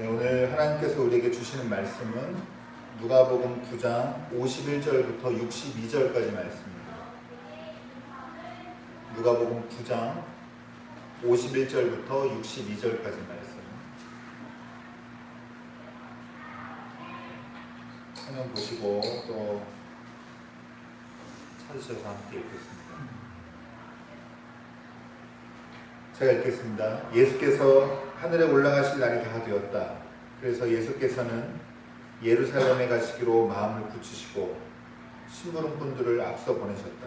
네, 오늘 하나님께서 우리에게 주시는 말씀은 누가복음 9장 51절부터 62절까지 말씀입니다. 누가복음 9장 51절부터 62절까지 말씀. 화면 보시고 또 찾으셔서 함께 읽겠습니다. 제가 읽겠습니다. 예수께서 하늘에 올라가실 날이 다 되었다. 그래서 예수께서는 예루살렘에 가시기로 마음을 굳히시고 심부름꾼들을 앞서 보내셨다.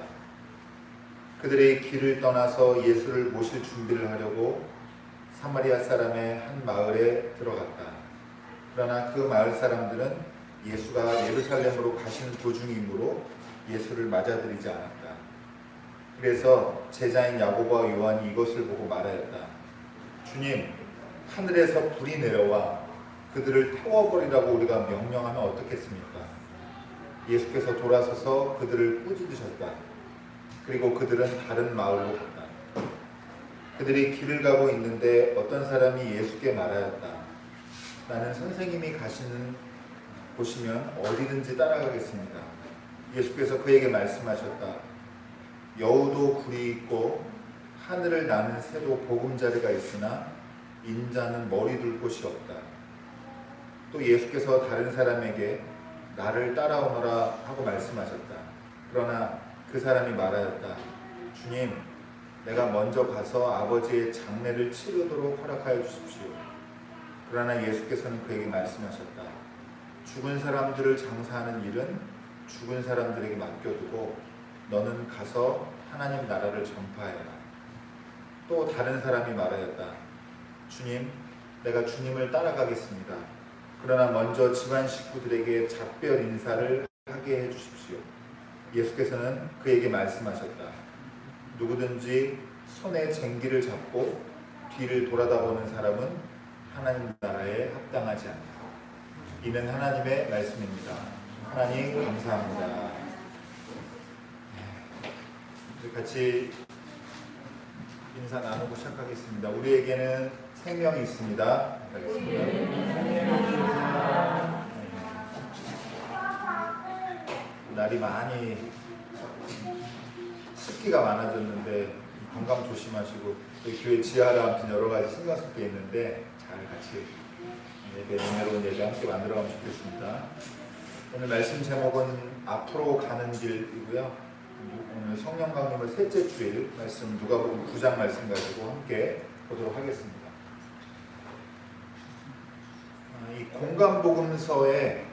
그들의 길을 떠나서 예수를 모실 준비를 하려고 사마리아 사람의 한 마을에 들어갔다. 그러나 그 마을 사람들은 예수가 예루살렘으로 가시는 도중이므로 예수를 맞아들이지 않았다. 그래서 제자인 야고보와 요한이 이것을 보고 말하였다. 주님, 하늘에서 불이 내려와 그들을 태워버리라고 우리가 명령하면 어떻겠습니까? 예수께서 돌아서서 그들을 꾸짖으셨다. 그리고 그들은 다른 마을로 갔다. 그들이 길을 가고 있는데 어떤 사람이 예수께 말하였다. 나는 선생님이 가시는 보시면 어디든지 따라가겠습니다. 예수께서 그에게 말씀하셨다. 여우도 굴이 있고 하늘을 나는 새도 보금자리가 있으나 인자는 머리 둘 곳이 없다. 또 예수께서 다른 사람에게 나를 따라오너라 하고 말씀하셨다. 그러나 그 사람이 말하였다. 주님, 내가 먼저 가서 아버지의 장례를 치르도록 허락하여 주십시오. 그러나 예수께서는 그에게 말씀하셨다. 죽은 사람들을 장사하는 일은 죽은 사람들에게 맡겨두고 너는 가서 하나님 나라를 전파해라. 또 다른 사람이 말하였다. 주님, 내가 주님을 따라가겠습니다. 그러나 먼저 집안 식구들에게 작별 인사를 하게 해 주십시오. 예수께서는 그에게 말씀하셨다. 누구든지 손에 쟁기를 잡고 뒤를 돌아다 보는 사람은 하나님 나라에 합당하지 않다. 이는 하나님의 말씀입니다. 하나님 감사합니다. 네, 같이 인사 나누고 시작하겠습니다. 우리에게는 생명이 있습니다. 날이 많이 습기가 많아졌는데 건강 조심하시고 교회 지하라 아무튼 여러 가지 신경 쓸 게 있는데 잘 같이 예배 은혜로운 예배 함께 만들어가면 좋겠습니다. 오늘 말씀 제목은 앞으로 가는 길이고요. 오늘 성령 강림의 셋째 주일 말씀 누가복음 9장 말씀 가지고 함께 보도록 하겠습니다. 아, 이 공간 복음서에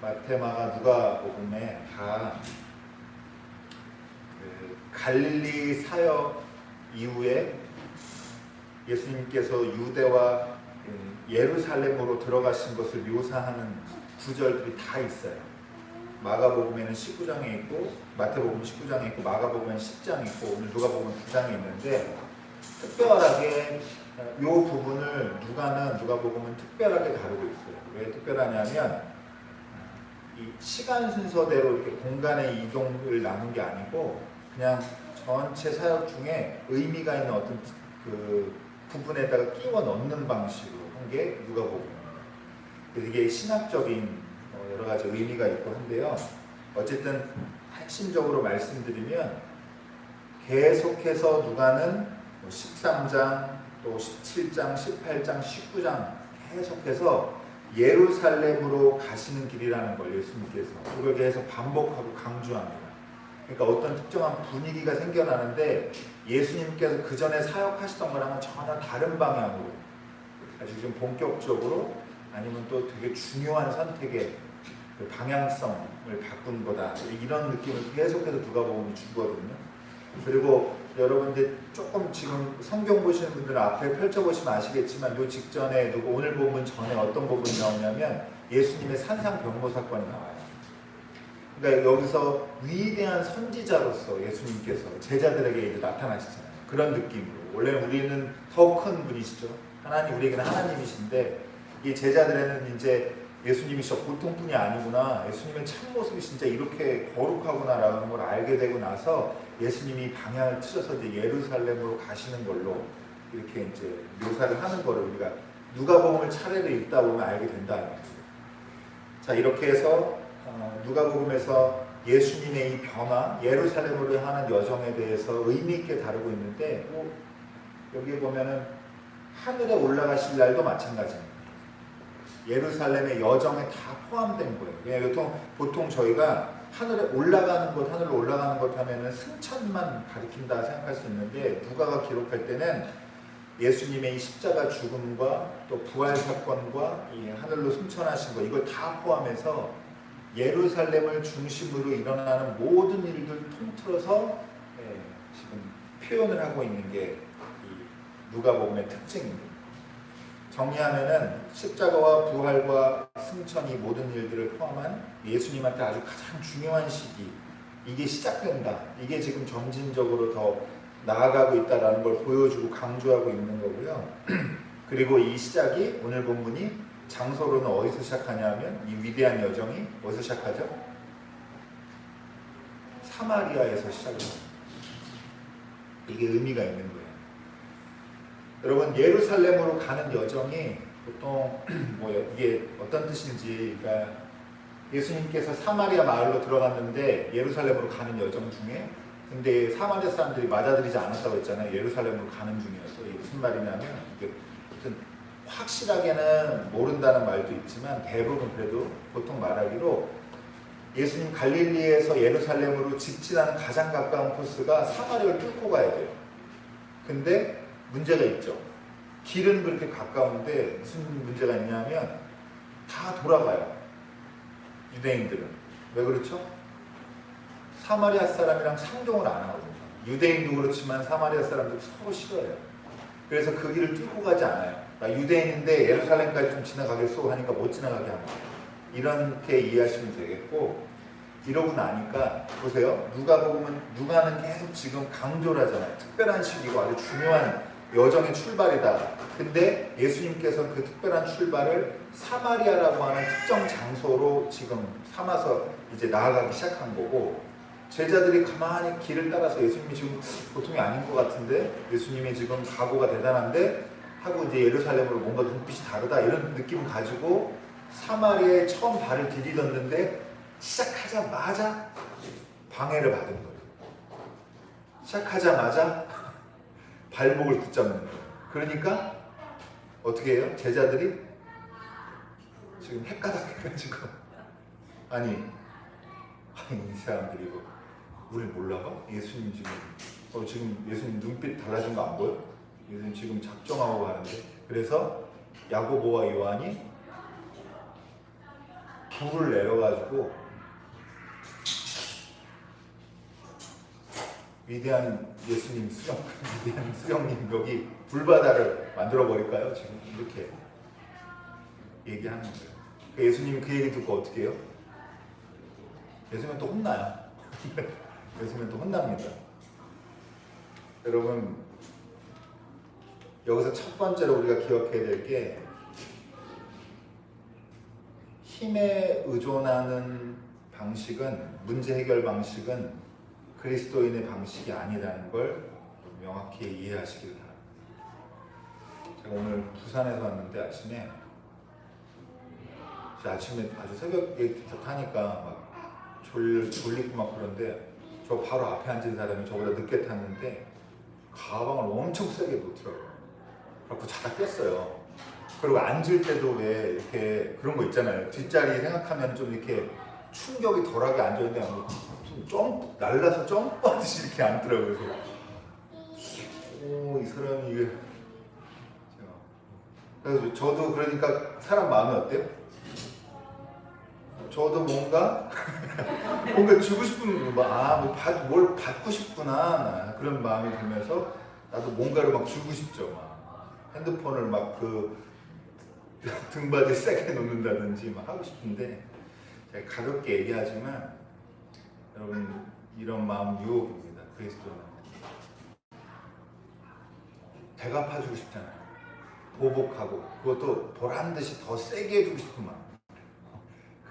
마테마가 누가 복음에 다 그 갈릴리 사역 이후에 예수님께서 유대와 음, 예루살렘으로 들어가신 것을 묘사하는 구절들이 다 있어요. 마가복음에는 19장에 있고 마태복음 19장에 있고 마가복음은 10장에 있고 오늘 누가복음 9장에 있는데 특별하게 이 부분을 누가는 누가복음은 특별하게 다루고 있어요. 왜 특별하냐면 이 시간 순서대로 이렇게 공간의 이동을 나눈 게 아니고 그냥 전체 사역 중에 의미가 있는 어떤 그 부분에다가 끼워 넣는 방식으로 한 게 누가복음입니다. 그래서 이게 신학적인 어, 여러 가지 의미가 있고 한데요. 어쨌든 핵심적으로 말씀드리면 계속해서 누가는 13장 또 17장, 18장, 19장 계속해서 예루살렘으로 가시는 길이라는 걸 예수님께서 그걸 계속 반복하고 강조합니다. 그러니까 어떤 특정한 분위기가 생겨나는데 예수님께서 그 전에 사역하시던 거랑은 전혀 다른 방향으로 아주 좀 본격적으로 아니면 또 되게 중요한 선택의 그 방향성을 바꾼 거다 이런 느낌을 계속해서 누가복음이 주거든요. 그리고 여러분들 조금 지금 성경 보시는 분들은 앞에 펼쳐보시면 아시겠지만 요 직전에 누구 오늘 본문 전에 어떤 부분이 나오냐면 예수님의 산상 병모 사건이 나와요. 그러니까 여기서 위대한 선지자로서 예수님께서 제자들에게 나타나시잖아요. 그런 느낌으로 원래 우리는 더 큰 분이시죠. 하나님 우리에게는 하나님이신데 이 제자들에는 이제 예수님이 진짜 보통분이 아니구나. 예수님의 참모습이 진짜 이렇게 거룩하구나라는 걸 알게 되고 나서 예수님이 방향을 틀어서 이제 예루살렘으로 가시는 걸로 이렇게 이제 묘사를 하는 거를 우리가 누가복음을 차례로 읽다 보면 알게 거예요. 자 이렇게 해서 어, 누가복음에서 예수님의 이 변화, 예루살렘으로 향하는 여정에 대해서 의미 있게 다루고 있는데 뭐 여기 보면은 하늘에 올라가실 날도 마찬가지입니다. 예루살렘의 여정에 다 포함된 거예요. 보통, 보통 저희가 하늘에 올라가는 것, 하늘로 올라가는 것 하면은 승천만 가리킨다 생각할 수 있는데 누가가 기록할 때는 예수님의 이 십자가 죽음과 또 부활 사건과 이 하늘로 승천하신 것 이걸 다 포함해서 예루살렘을 중심으로 일어나는 모든 일들 통틀어서 예, 지금 표현을 하고 있는 게이 누가복음의 특징입니다. 정리하면은 십자가와 부활과 승천 이 모든 일들을 포함한 예수님한테 아주 가장 중요한 시기 이게 시작된다. 이게 지금 점진적으로 더 나아가고 있다라는 걸 보여주고 강조하고 있는 거고요. 그리고 이 시작이 오늘 본문이 장소로는 어디서 시작하냐면 이 위대한 여정이 어디서 시작하죠? 사마리아에서 시작합니다. 이게 의미가 있는. 여러분 예루살렘으로 가는 여정이 보통 뭐 이게 어떤 뜻인지 그러니까 예수님께서 사마리아 마을로 들어갔는데 예루살렘으로 가는 여정 중에 근데 사마리아 사람들이 맞아들이지 않았다고 했잖아요. 예루살렘으로 가는 중이었어. 이게 무슨 말이냐면 이게 어떤 확실하게는 모른다는 말도 있지만 대부분 그래도 보통 말하기로 예수님 갈릴리에서 예루살렘으로 직진하는 가장 가까운 코스가 사마리아를 뚫고 가야 돼요. 근데 문제가 있죠. 길은 그렇게 가까운데 무슨 문제가 있냐면 다 돌아가요. 유대인들은. 왜 그렇죠? 사마리아 사람이랑 상종을 안 하거든요. 유대인도 그렇지만 사마리아 사람들 서로 싫어해요. 그래서 그 길을 뚫고 가지 않아요. 나 유대인인데 예루살렘까지 좀 지나가겠소 하니까 못 지나가게 합니다. 이렇게 이해하시면 되겠고 이러고 나니까 보세요. 누가복음은 누가는 계속 지금 강조를 하잖아요. 특별한 시기고 아주 중요한 여정의 출발이다. 근데 예수님께서는 그 특별한 출발을 사마리아라고 하는 특정 장소로 지금 삼아서 이제 나아가기 시작한 거고 제자들이 가만히 길을 따라서 예수님이 지금 보통이 아닌 것 같은데 예수님이 지금 각오가 대단한데 하고 이제 예루살렘으로 뭔가 눈빛이 다르다 이런 느낌을 가지고 사마리아에 처음 발을 디디었는데 시작하자마자 방해를 받은 거예요. 시작하자마자 발목을 붙잡는 거예요. 그러니까 어떻게 해요? 제자들이 지금 헷가닥 해가지고 아니 이 사람들이 이거 우리 몰라봐? 예수님 지금 어 지금 예수님 눈빛 달라진 거 안 보여? 예수님 지금 작정하고 가는데 그래서 야고보와 요한이 불을 내려가지고 위대한 예수님 수령 위대한 수령님 여기 불바다를 만들어 버릴까요? 지금 이렇게 얘기하는 거예요. 그 예수님이 그 얘기 듣고 어떻게 해요? 예수님 또 혼나요. 예수님 또 혼납니다. 여러분 여기서 첫 번째로 우리가 기억해야 될 게 힘에 의존하는 방식은 문제 해결 방식은 그리스도인의 방식이 아니라는 걸 명확히 이해하시길 바랍니다. 제가 오늘 부산에서 왔는데 아침에 제 아침에 아주 새벽에 타니까 막 졸, 졸리고 막 그런데 저 바로 앞에 앉은 사람이 저보다 늦게 탔는데 가방을 엄청 세게 놓더라고요. 그래갖고 자다 깼어요. 그리고 앉을 때도 왜 이렇게 그런 거 있잖아요. 뒷자리 생각하면 좀 이렇게 충격이 덜하게 앉아있는데 좀 날라서 점프하듯이 이렇게 앉더라고요. 그래서 오, 이 사람이 이게 그래서 저도 그러니까 사람 마음이 어때요? 저도 뭔가 뭔가 주고 싶은 아뭐 뭘 받고 싶구나 그런 마음이 들면서 나도 뭔가를 막 주고 싶죠. 막 핸드폰을 막 그 등받이 세게 놓는다든지 막 하고 싶은데 제가 가볍게 얘기하지만 여러분 이런 마음 유혹입니다. 그리스도는 대갚아주고 싶잖아요. 보복하고 그것도 보란 듯이 더 세게 해주고 싶은 마음.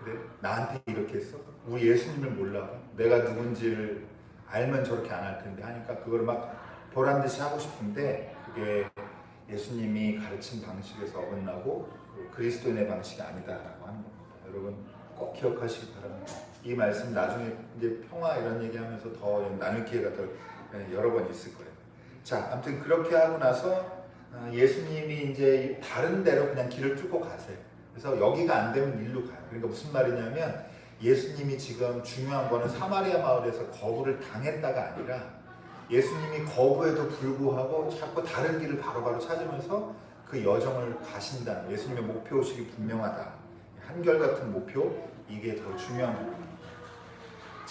그래? 나한테 이렇게 했어? 우리 예수님을 몰라? 내가 누군지를 알면 저렇게 안 할 텐데 하니까 그걸 막 보란 듯이 하고 싶은데 그게 예수님이 가르친 방식에서 어긋나고 그 그리스도인의 방식이 아니다라고 하는 겁니다. 여러분 꼭 기억하시기 바랍니다. 이 말씀 나중에 이제 평화 이런 얘기하면서 더 나눌 기회가 더 예, 여러 번 있을 거예요. 자, 아무튼 그렇게 하고 나서 아, 예수님이 이제 다른 데로 그냥 길을 뚫고 가세요. 그래서 여기가 안 되면 일로 가요. 그러니까 무슨 말이냐면 예수님이 지금 중요한 거는 사마리아 마을에서 거부를 당했다가 아니라 예수님이 거부에도 불구하고 자꾸 다른 길을 바로바로 찾으면서 그 여정을 거예요. 예수님의 목표 의식이 분명하다. 한결같은 목표 이게 더 중요한 부분입니다.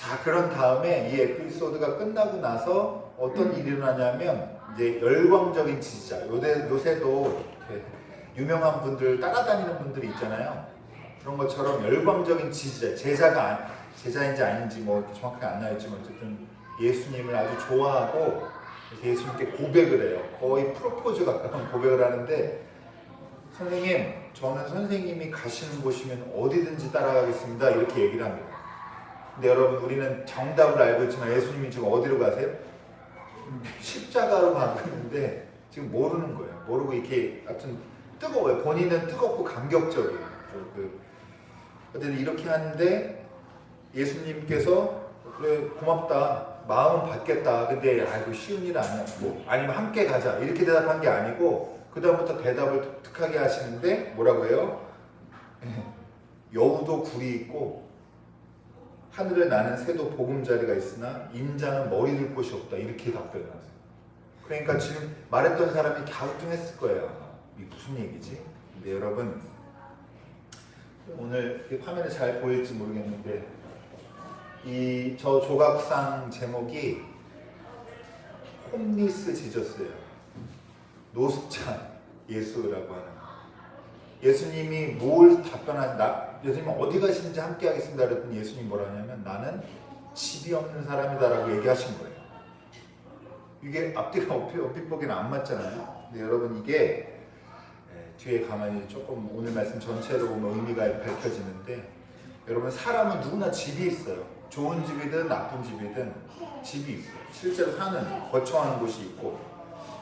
자 그런 다음에 이 에피소드가 끝나고 나서 어떤 일이 일어나냐면 이제 열광적인 지지자 요새, 요새도 유명한 분들 따라다니는 분들이 있잖아요. 그런 것처럼 열광적인 지지자 제자가 안- 제자인지 아닌지 뭐 정확하게 안 나왔지만 어쨌든 예수님을 아주 좋아하고 예수님께 고백을 해요. 거의 프로포즈 가까운 고백을 하는데 선생님 저는 선생님이 가시는 곳이면 어디든지 따라가겠습니다 이렇게 얘기를 합니다. 근데 여러분 우리는 정답을 알고 있지만 예수님이 지금 어디로 가세요? 십자가로 가고 있는데 지금 모르는 거예요. 모르고 이렇게 하여튼 뜨거워요. 본인은 뜨겁고 감격적이에요. 그, 어쨌든 이렇게 하는데 예수님께서 그래 고맙다 마음은 받겠다 근데 아이고 쉬운 일 아니야 뭐 아니면 함께 가자 이렇게 대답한 게 아니고 그 다음부터 대답을 독특하게 하시는데 뭐라고 해요? 여우도 굴이 있고 하늘에 나는 새도 보금자리가 있으나 인자는 머리 둘 곳이 없다 이렇게 답변을 하세요. 그러니까 지금 말했던 사람이 갸우뚱했을 거예요. 이게 무슨 얘기지? 근데 여러분 오늘 이 화면에 잘 보일지 모르겠는데 이 저 조각상 제목이 홈리스 지저스예요. 노숙자 예수라고 하는. 예수님이 뭘 답변하시 나 예수님 어디 가시는지 함께 하겠습니다. 그랬더니 예수님 뭐라 하냐면 나는 집이 없는 사람이다라고 얘기하신 거예요. 이게 앞뒤가 어핏보기는 안 맞잖아요. 근데 여러분 이게 예, 뒤에 가만히 조금 오늘 말씀 전체로 보면 의미가 밝혀지는데 여러분 사람은 누구나 집이 있어요. 좋은 집이든 나쁜 집이든 집이 있어요. 실제로 사는 거처하는 곳이 있고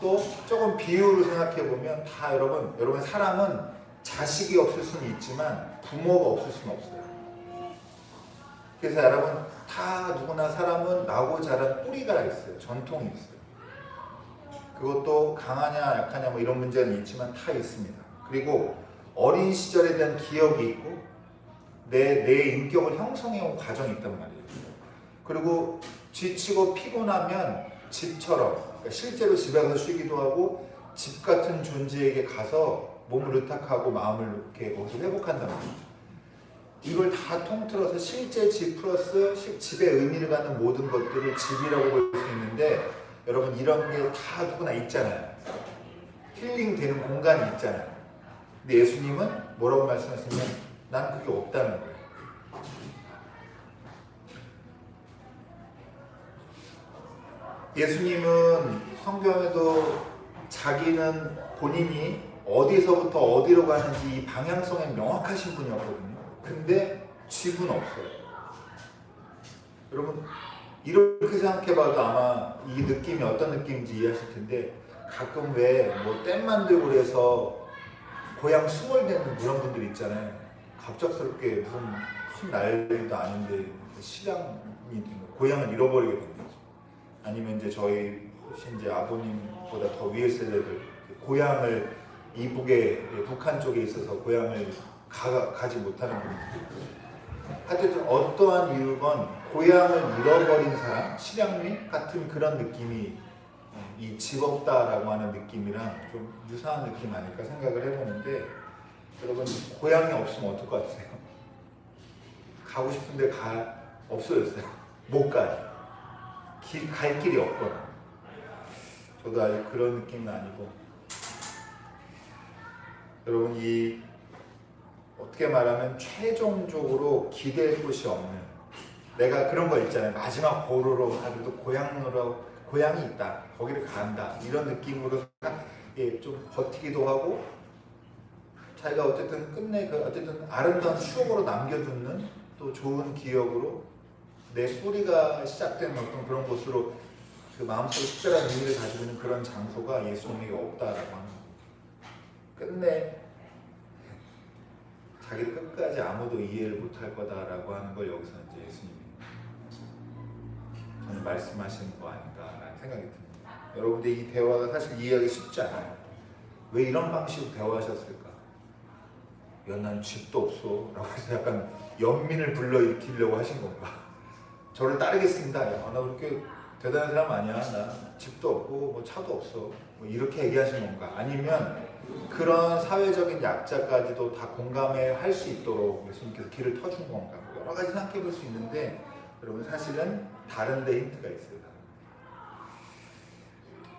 또 조금 비유로 생각해 보면 다 여러분 여러분 사람은 자식이 없을 수는 있지만 부모가 없을 수는 없어요. 그래서 여러분 다 누구나 사람은 나고 자란 뿌리가 있어요. 전통이 있어요. 그것도 강하냐 약하냐 뭐 이런 문제는 있지만 다 있습니다. 그리고 어린 시절에 대한 기억이 있고 내, 내 인격을 형성해온 과정이 있단 말이에요. 그리고 지치고 피곤하면 집처럼 그러니까 실제로 집에 가서 쉬기도 하고 집 같은 존재에게 가서 몸을 의탁하고 마음을 이렇게 거기서 회복한단 말이죠. 이걸 다 통틀어서 실제 집 플러스 시- 집의 의미를 갖는 모든 것들을 집이라고 볼 수 있는데 여러분 이런 게 다 누구나 있잖아요. 힐링 되는 공간이 있잖아요. 근데 예수님은 뭐라고 말씀하시냐면 난 그게 없다는 거예요. 예수님은 성경에도 자기는 본인이 어디서부터 어디로 가는지 이 방향성에 명확하신 분이었거든요. 근데 집은 없어요. 여러분 이렇게 생각해봐도 아마 이 느낌이 어떤 느낌인지 이해하실 텐데 가끔 왜뭐땜 만들고 그래서 고향 수월되는 그런 분들 있잖아요. 갑작스럽게 무슨 큰 날도 아닌데 거, 고향을 잃어버리게 된 거죠. 아니면 이제 저희 혹시 이제 아버님보다 더 위에 세대들 고향을 이북에 북한 쪽에 있어서 고향을 가, 가지 못하는 분들. 하여튼 어떠한 이유건 고향을 잃어버린 사람, 실향민 같은 그런 느낌이 이 집 없다라고 하는 느낌이랑 좀 유사한 느낌 아닐까 생각을 해보는데 여러분 고향이 없으면 어떨 것 같으세요? 가고 싶은데 가 없어졌어요. 못 가요. 길, 갈 길이 없거나. 저도 아직 그런 느낌은 아니고 여러분 이 어떻게 말하면 최종적으로 기댈 곳이 없는 내가 그런 거 있잖아요 마지막 보루로 하루도 고향으로 고향이 있다 거기를 간다 이런 느낌으로 예, 좀 버티기도 하고 자기가 어쨌든 끝내 그 어쨌든 아름다운 추억으로 남겨두는 또 좋은 기억으로 내 뿌리가 시작된 어떤 그런 곳으로 그 마음속에 특별한 의미를 가지고 있는 그런 장소가 예수님에게 없다라고 거예요. 끝내 자기 끝까지 아무도 이해를 못할 거다라고 하는 걸 여기서 이제 예수님이 저는 말씀하시는 거 아닌가라는 생각이 듭니다. 여러분들 이 대화가 사실 이해하기 쉽지 않아요. 왜 이런 방식으로 대화하셨을까? 야, 난 집도 없어. 라고 해서 약간 연민을 불러일으키려고 하신 건가? 저를 따르겠습니다. 야, 나 그렇게 대단한 사람 아니야. 나 집도 없고 뭐 차도 없어. 뭐 이렇게 얘기하신 건가? 아니면 그런 사회적인 약자까지도 다 공감해 할 수 있도록 예수님께서 길을 터준 건가? 뭐 여러 가지 생각해 볼 수 있는데 여러분 사실은 다른 데 힌트가 있어요.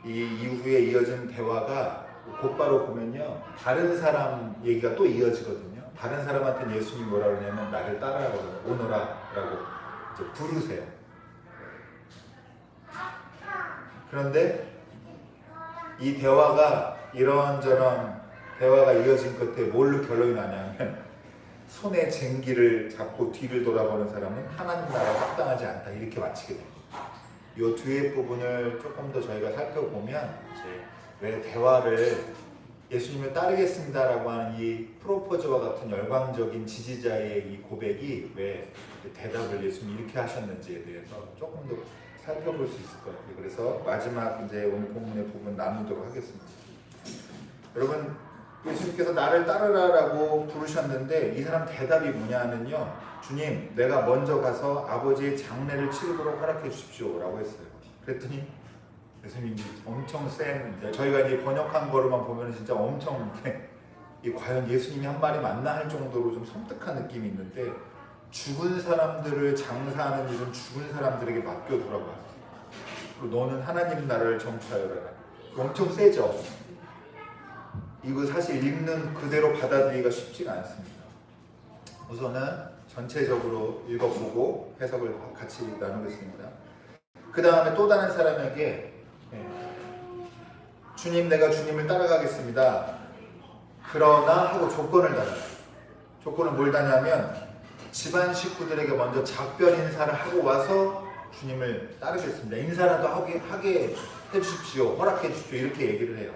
이 이후에 이어진 대화가 곧바로 보면요. 다른 사람 얘기가 또 이어지거든요. 다른 사람한테는 예수님이 뭐라 그러냐면 나를 따라오라, 오너라 라고 이제 부르세요. 그런데 이 대화가 이런저런 대화가 이어진 끝에 뭘로 결론이 나냐면 손에 쟁기를 잡고 뒤를 돌아보는 사람은 하나님 나라에 합당하지 않다 이렇게 마치게 됩니다. 이 뒤에 부분을 조금 더 저희가 살펴보면 이제 왜 대화를 예수님을 따르겠습니다라고 하는 이 프로포즈와 같은 열광적인 지지자의 이 고백이 왜 대답을 예수님이 이렇게 하셨는지에 대해서 조금 더 살펴볼 수 있을 것 같아요. 그래서 마지막 이제 오늘 본문의 부분 나누도록 하겠습니다. 여러분 예수님께서 나를 따르라라고 부르셨는데 이 사람 대답이 뭐냐면요. 주님, 내가 먼저 가서 아버지의 장례를 치르도록 허락해 주십시오라고 했어요. 그랬더니 예수님이 엄청 센 저희가 이제 번역한 거로만 보면 진짜 엄청 이 과연 예수님이 한 말이 맞나 할 정도로 좀 섬뜩한 느낌이 있는데 죽은 사람들을 장사하는 일은 죽은 사람들에게 맡겨두라고 하죠. 그리고 너는 하나님 나라를 정치하여라. 엄청 세죠. 이거 사실 읽는 그대로 받아들이기가 쉽지가 않습니다. 우선은 전체적으로 읽어보고 해석을 같이 나누겠습니다. 그 다음에 또 다른 사람에게 예, 주님 내가 주님을 따라가겠습니다. 그러나 하고 조건을 달아요. 조건은 뭘 다냐면 집안 식구들에게 먼저 작별 인사를 하고 와서 주님을 따르겠습니다. 인사라도 하게, 하게 해주십시오. 허락해 주십시오. 이렇게 얘기를 해요.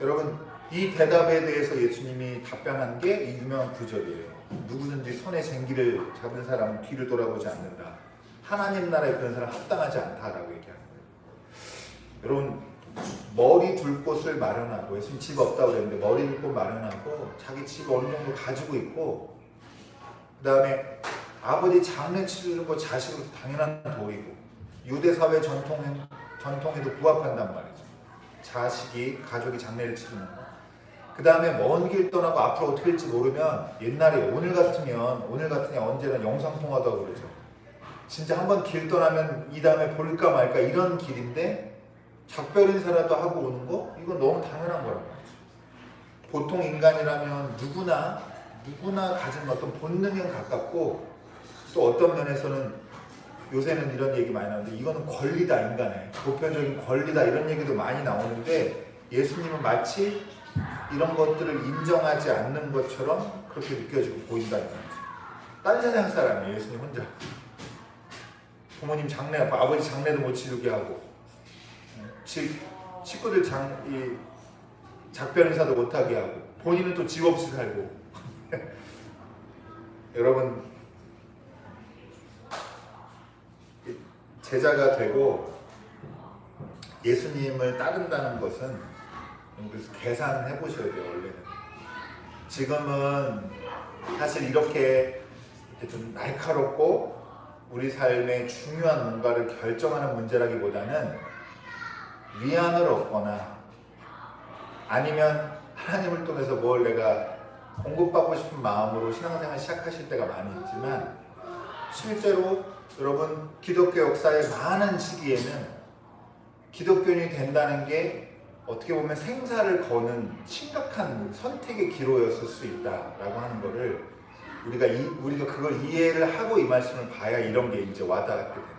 여러분 이 대답에 대해서 예수님이 답변한 게 이 유명한 구절이에요. 누구든지 손에 쟁기를 잡은 사람은 뒤를 돌아보지 않는다. 하나님 나라에 그런 사람 합당하지 않다라고 얘기하는 거예요. 여러분 머리 둘 곳을 마련하고 예수님 집 없다고 그랬는데 머리 둘 곳 마련하고 자기 집 어느 정도 가지고 있고 그 다음에 아버지 장례 치르는 거 자식으로서 당연한 도리고 유대 사회 전통 전통에도 부합한단 말이죠. 자식이 가족이 장례를 치르는 거. 그 다음에 먼 길 떠나고 앞으로 어떻게 될지 모르면 옛날에 오늘 같으면 오늘 같으면 언제나 영상 통화도 그러죠. 진짜 한번 길 떠나면 이 다음에 볼까 말까 이런 길인데 작별 인사라도 하고 오는 거 이건 너무 당연한 말이죠. 보통 인간이라면 누구나 누구나 가진 어떤 본능에 가깝고 또 어떤 면에서는 요새는 이런 얘기 많이 나오는데 이거는 권리다 인간의 보편적인 권리다 이런 얘기도 많이 나오는데 예수님은 마치 이런 것들을 인정하지 않는 것처럼 그렇게 느껴지고 보인다는 거죠. 딴 세상 사람이에요 예수님 혼자. 부모님 장례 아버지 장례도 못 치르게 하고. 식, 식구들 장, 이 작별 인사도 못하게 하고. 본인은 또 집 없이 살고. 여러분 제자가 되고 예수님을 따른다는 것은 그래서 계산해 보셔야 돼요 원래는. 지금은 사실 이렇게 이렇게 좀 날카롭고 우리 삶의 중요한 뭔가를 결정하는 문제라기보다는 위안을 얻거나 아니면 하나님을 통해서 뭘 내가 공급받고 싶은 마음으로 신앙생활 시작하실 때가 많이 있지만 실제로 여러분 기독교 역사의 많은 시기에는 기독교인이 된다는 게 어떻게 보면 생사를 거는 심각한 선택의 기로였을 수 있다라고 하는 거를 우리가 이, 우리가 그걸 이해를 하고 이 말씀을 봐야 이런 게 이제 와닿게 되는 거죠.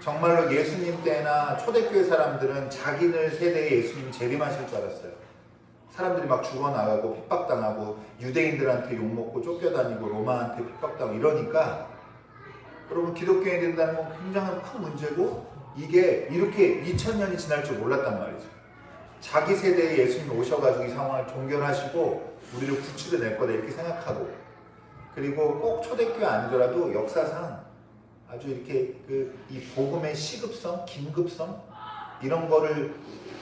정말로 예수님 때나 초대교회 사람들은 자기네 세대에 예수님이 재림하실 줄 알았어요. 사람들이 막 죽어나가고 핍박당하고 유대인들한테 욕먹고 쫓겨다니고 로마한테 핍박당하고 이러니까 여러분 기독교인이 된다는 건 굉장한 큰 문제고 이게 이렇게 2000년이 지날 줄 몰랐단 말이죠. 자기 세대에 예수님 오셔가지고 이 상황을 종결하시고 우리를 구출해낼 거다 이렇게 생각하고 그리고 꼭 초대교회 아니더라도 역사상 아주 이렇게 그 이 복음의 시급성, 긴급성 이런 거를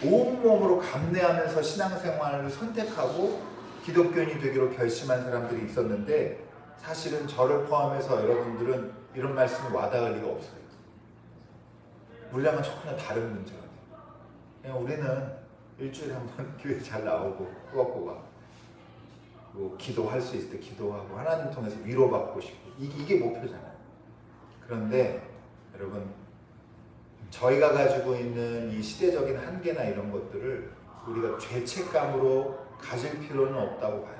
온몸으로 감내하면서 신앙생활을 선택하고 기독교인이 되기로 결심한 사람들이 있었는데 사실은 저를 포함해서 여러분들은 이런 말씀이 와닿을 리가 없어요. 우리랑은 전혀 다른 문제거든요. 우리는 일주일에 한 번 교회 잘 나오고 꾸벅꾸벅 뭐 기도할 수 있을 때 기도하고 하나님 통해서 위로받고 싶고 이게, 이게 목표잖아요. 그런데 여러분 저희가 가지고 있는 이 시대적인 한계나 이런 것들을 우리가 죄책감으로 가질 필요는 없다고 봐요.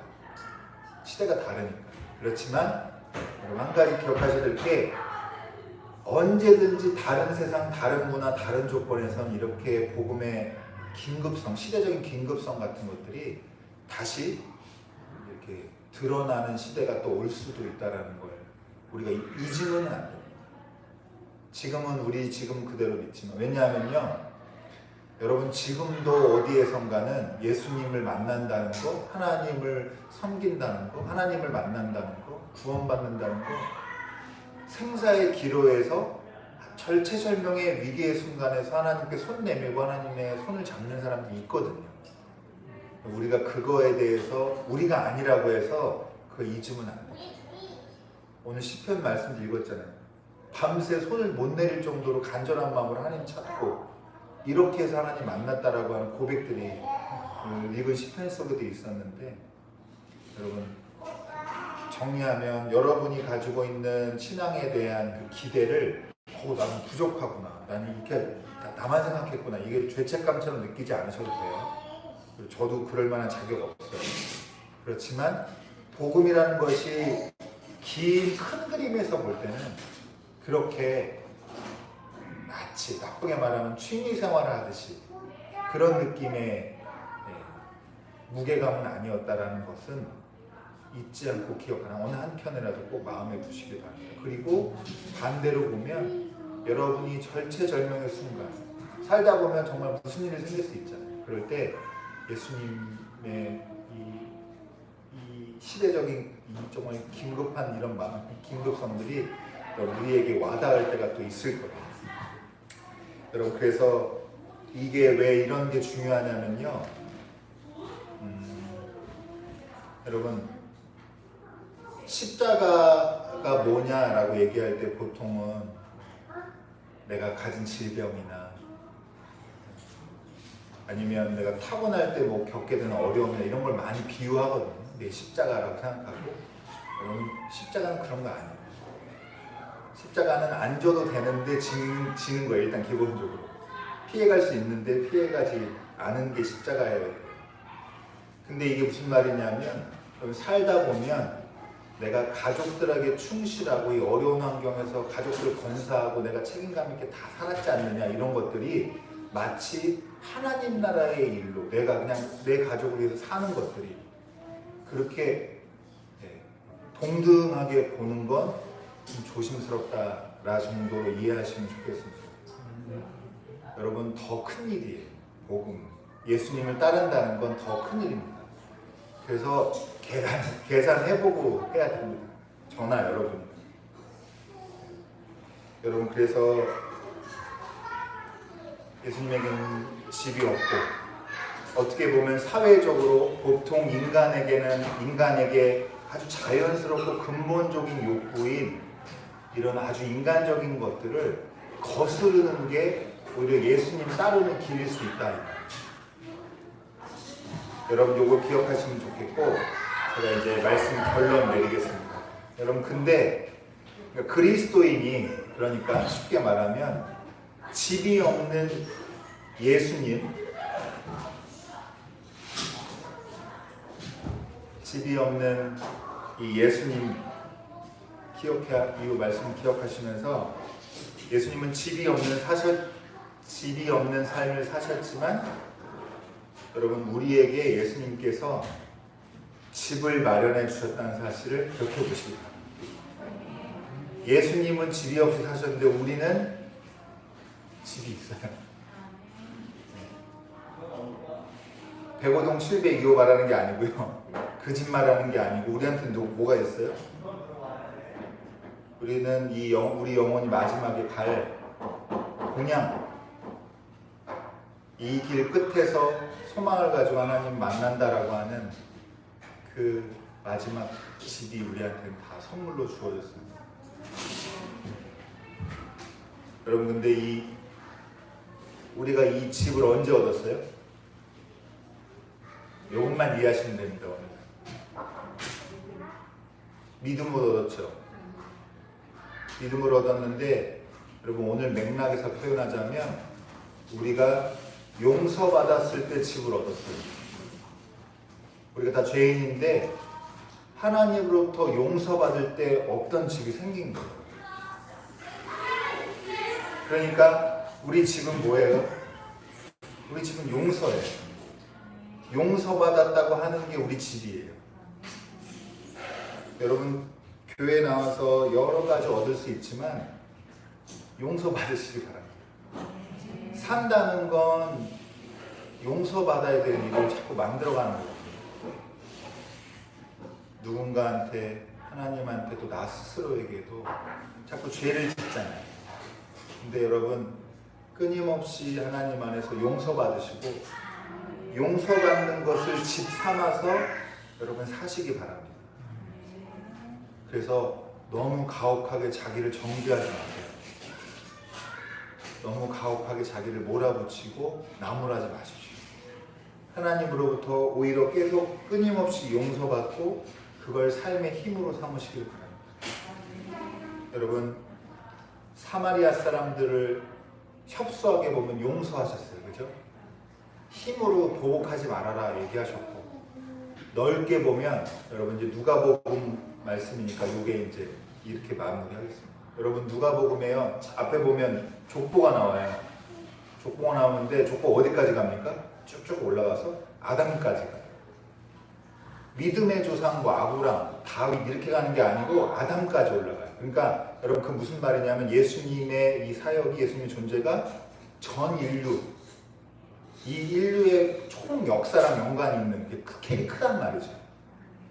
시대가 다르니까. 그렇지만 여러분 한 가지 기억하셔야 될 게 언제든지 다른 세상, 다른 문화, 다른 조건에선 이렇게 복음의 긴급성, 시대적인 긴급성 같은 것들이 다시 이렇게 드러나는 시대가 또 올 수도 있다라는 걸 우리가 잊으면 안 됩니다. 지금은 우리 지금 그대로 믿지만 왜냐하면요 여러분 지금도 어디에선가는 예수님을 만난다는 거 하나님을 섬긴다는 거 하나님을 만난다는 거 구원받는다는 거 생사의 기로에서 절체절명의 위기의 순간에서 하나님께 손 내밀고 하나님의 손을 잡는 사람들이 있거든요. 우리가 그거에 대해서 우리가 아니라고 해서 그 잊으면 안 돼요 오늘 시편 말씀도 읽었잖아요. 밤새 손을 못 내릴 정도로 간절한 마음으로 하나님 찾고 이렇게 해서 하나님 만났다라고 하는 고백들이 그 읽은 시편 속에도 있었는데 여러분 정리하면 여러분이 가지고 있는 신앙에 대한 그 기대를 어 나는 부족하구나. 나는 이렇게 나- 나만 생각했구나. 이게 죄책감처럼 느끼지 않으셔도 돼요. 저도 그럴 만한 자격 없어요. 그렇지만 복음이라는 것이 긴 큰 그림에서 볼 때는 그렇게 마치 나쁘게 말하면 취미 생활을 하듯이 그런 느낌의 예, 무게감은 아니었다라는 것은 잊지 않고 기억하는 어느 한편이라도 꼭 마음에 두시기 바랍니다. 그리고 반대로 보면 여러분이 절체절명의 순간 살다 보면 정말 무슨 일이 생길 수 있잖아요. 그럴 때 예수님의 이, 이 시대적인 이 정말 긴급한 이런 마음, 긴급성들이 우리에게 와닿을 때가 또 있을 거예요. 여러분 그래서 이게 왜 이런 게 중요하냐면요. 음, 여러분 십자가가 뭐냐라고 얘기할 때 보통은 내가 가진 질병이나 아니면 내가 타고날 때 뭐 겪게 되는 어려움이나 이런 걸 많이 비유하거든요. 내 십자가라고 생각하고 여러분 십자가는 그런 거 아니에요. 십자가는 안 줘도 되는데 지는, 지는 거예요 일단 기본적으로 피해갈 수 있는데 피해가지 않은 게 십자가예요 근데 이게 무슨 말이냐면 살다 보면 내가 가족들에게 충실하고 이 어려운 환경에서 가족들을 건사하고 내가 책임감 있게 다 살았지 않느냐 이런 것들이 마치 하나님 나라의 일로 내가 그냥 내 가족을 위해서 사는 것들이 그렇게 네, 동등하게 보는 건 좀 조심스럽다라 정도로 이해하시면 좋겠습니다. 여러분 더 큰 일이에요. 복음. 예수님을 따른다는 건 더 큰 일입니다. 그래서 계산 계산해보고 해야 됩니다. 저나 여러분. 여러분 그래서 예수님에게는 집이 없고 어떻게 보면 사회적으로 보통 인간에게는 인간에게 아주 자연스럽고 근본적인 욕구인 이런 아주 인간적인 것들을 거스르는 게 오히려 예수님 따르는 길일 수 있다. 여러분 요거 기억하시면 좋겠고 제가 이제 말씀 결론 내리겠습니다. 여러분 근데 그리스도인이 그러니까 쉽게 말하면 집이 없는 예수님 집이 없는 이 예수님 기억해 이 말씀 기억하시면서 예수님은 집이 없는 사셨 집이 없는 삶을 사셨지만 여러분 우리에게 예수님께서 집을 마련해 주셨다는 사실을 기억해 보시기 바랍니다. 예수님은 집이 없이 사셨는데 우리는 집이 있어요. 백오동 702호 말하는 게 아니고요. 거짓말하는 게 아니고 우리한테는 뭐- 뭐가 있어요? 우리는 이 영, 우리 영혼이 마지막에 갈 공양 이 길 끝에서 소망을 가지고 하나님 만난다라고 하는 그 마지막 집이 우리한테는 다 선물로 주어졌습니다. 여러분 근데 이 우리가 이 집을 언제 얻었어요? 이것만 이해하시면 됩니다. 오늘. 믿음으로 얻었죠. 믿음으로 얻었는데 여러분 오늘 맥락에서 표현하자면 우리가 용서받았을 때 집을 얻었어요. 우리가 다 죄인인데 하나님으로부터 용서받을 때 없던 집이 생긴 거예요. 그러니까 우리 집은 뭐예요? 우리 집은 용서예요. 용서받았다고 하는 게 우리 집이에요. 여러분 교회 나와서 여러 가지 얻을 수 있지만 용서받으시기 바랍니다. 산다는 건 용서받아야 되는 일을 자꾸 만들어가는 거예요. 누군가한테 하나님한테 또나 스스로에게도 자꾸 죄를 짓잖아요. 근데 여러분 끊임없이 하나님 안에서 용서받으시고 용서받는 것을 집 삼아서 여러분 사시기 바랍니다. 그래서 너무 가혹하게 자기를 정죄하지 마세요. 너무 가혹하게 자기를 몰아붙이고 나무라지 마십시오. 하나님으로부터 오히려 계속 끊임없이 용서받고 그걸 삶의 힘으로 삼으시길 바랍니다. 여러분 사마리아 사람들을 협소하게 보면 용서하셨어요. 그죠? 힘으로 보복하지 말아라 얘기하셨고 넓게 보면 여러분 이제 누가복음 말씀이니까 이게 이제 이렇게 마무리하겠습니다. 여러분 누가복음에요. 앞에 보면 족보가 나와요. 족보가 나오는데 족보 어디까지 갑니까? 쭉쭉 올라가서 아담까지. 믿음의 조상 뭐 아브람, 다윗 이렇게 가는 게 아니고 아담까지 올라가요. 그러니까 여러분 그 무슨 말이냐면 예수님의 이 사역이 예수님의 존재가 전 인류 이 인류의 총 역사랑 연관이 있는 게 크- 되게 크단 말이죠.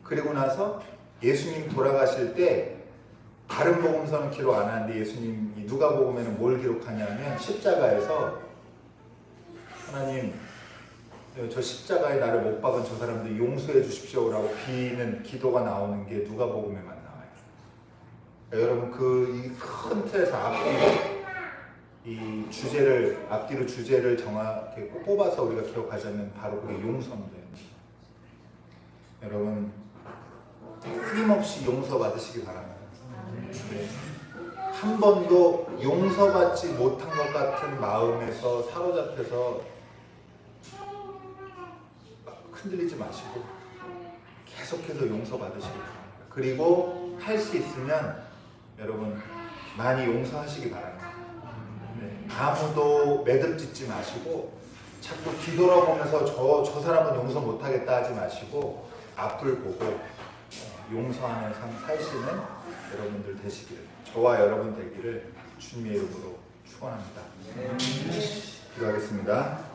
그리고 나서 예수님 돌아가실 때 다른 복음서는 기록 안 하는데 예수님 이 누가 복음에는 뭘 기록하냐면 십자가에서 하나님 저 십자가에 나를 못 박은 저 사람들 용서해 주십시오라고 비는 기도가 나오는 게 누가복음에만 나와요. 여러분 그이큰 틀에서 앞뒤로 이 주제를 앞뒤로 주제를 정확하게 뽑아서 우리가 기억하자면 바로 그게 용서입니다. 여러분 끊임없이 용서 받으시기 바랍니다. 네. 한 번도 용서받지 못한 것 같은 마음에서 사로잡혀서 흔들리지 마시고 계속해서 용서받으시기 바랍니다. 그리고 할 수 있으면 여러분 많이 용서하시기 바랍니다. 네. 아무도 매듭 짓지 마시고 자꾸 뒤돌아보면서 저, 저 사람은 용서 못하겠다 하지 마시고 앞을 보고 어, 용서하는 삶 사시는 여러분들 되시기를 저와 여러분 되기를 주님의 이름으로 축원합니다. 기도하겠습니다.